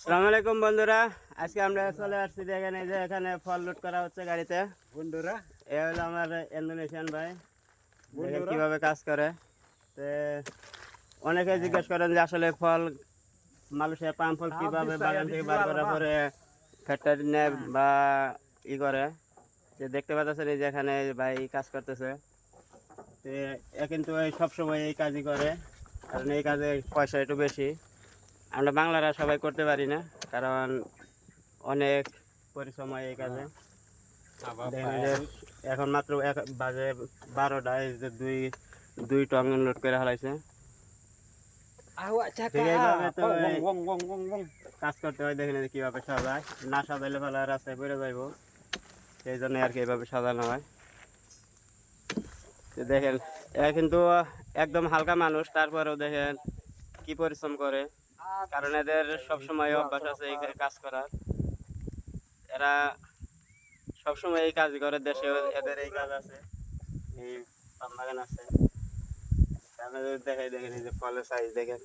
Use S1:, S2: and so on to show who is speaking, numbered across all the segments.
S1: সালাম আলাইকুম বন্ধুরা। আজকে আমরা চলে আসছি দেখেন এই যে এখানে ফল লোড করা হচ্ছে গাড়িতে।
S2: বন্ধুরা।
S1: এ হলো আমার ইন্দোনেশিয়ান ভাই। কীভাবে কাজ করে। তো অনেকে জিজ্ঞেস করেন যে আসলে ফল মালয়েশিয়া পাম ফল কীভাবে বাগান থেকে বার করার পরে ফ্যাক্টরি নেয় বা ই করে। যে দেখতে পাচ্ছেন এই যে এখানে ভাই কাজ করতেছে। তো এ কিন্তু সবসময় এই কাজই করে। কারণ এই কাজে পয়সা একটু বেশি। আমরা বাংলারা সবাই করতে পারি না কারণ অনেক পরিশ্রম হয় এই কাজে। এখন মাত্র এক বাজে বারোটা এই যে দুই দুই টন লোড করে হারাইছে
S2: wong
S1: কাজ করতে হয় দেখেন এই যে কীভাবে সাজায়। না সাজাইলে ভালো রাস্তায় পড়ে যাইব। সেই জন্য আর কি এইভাবে সাজানো হয়। দেখেন কিন্তু একদম হালকা মানুষ তারপরেও দেখেন কি পরিশ্রম করে। কারণ এদের সবসময় অভ্যাস আছে এই কাজ করার। এরা সবসময় এই কাজ করে দেশে এদের এই কাজ আছে এই বাগান আছে। আপনাদের দেখাই দেখেন এই যে ফলের সাইজ দেখেন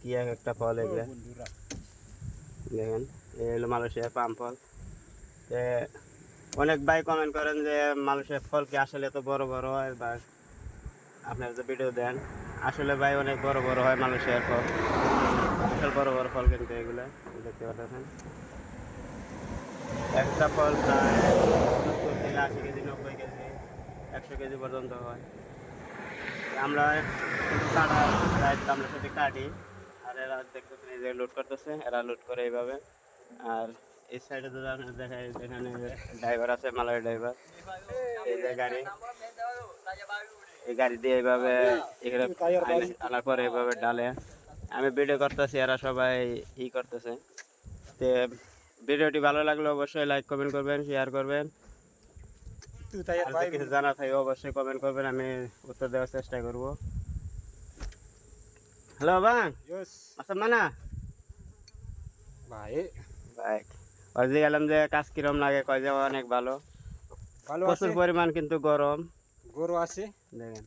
S1: কি এক একটা ফল এগুলো। দেখেন এই হলো মালয়েশিয়ার পাম ফল। অনেক ভাই কমেন্ট করেন যে মালয়েশিয়ার ফল কি আসলে এত বড় বড় হয় বা আপনারা যে ভিডিও দেন আসলে ভাই অনেক বড় বড় হয় মালয়েশিয়ার ফল। বিশাল বড় বড় ফল কিন্তু এগুলো দেখতে পাচ্ছেন। একটা ফল প্রায় সত্তর থেকে আশি কেজি, নব্বই কেজি, একশো কেজি পর্যন্ত হয়। আমরা কাটা দায়িত্ব আমরা শুধু কাটি, আর এরা দেখতেছেন এই যে করতেছে, এরা লোড করে এইভাবে। আর এই সাইডে তো আপনার দেখায় এখানে ড্রাইভার আছে মালয় ড্রাইভার এই যে গাড়ি, এই গাড়ি দিয়ে এইভাবে এখানে আনার পরে এইভাবে ডালে আমি ভিডিও করতেছি এরা সবাই ই করতেছে। তো ভিডিওটি ভালো লাগলে অবশ্যই লাইক কমেন্ট করবেন শেয়ার করবেন। কিছু জানা থাকে অবশ্যই কমেন্ট করবেন আমি উত্তর দেওয়ার চেষ্টা করব। হ্যালো বাং
S2: baik
S1: বাইক ওই যে গেলাম যে কাজ কিরম লাগে কয় যে অনেক ভালো।
S2: ভালো
S1: প্রচুর পরিমাণ কিন্তু গরম।
S2: গরু আছে।
S1: দেখেন।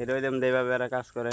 S1: এর ওই এইভাবে এরা কাজ করে।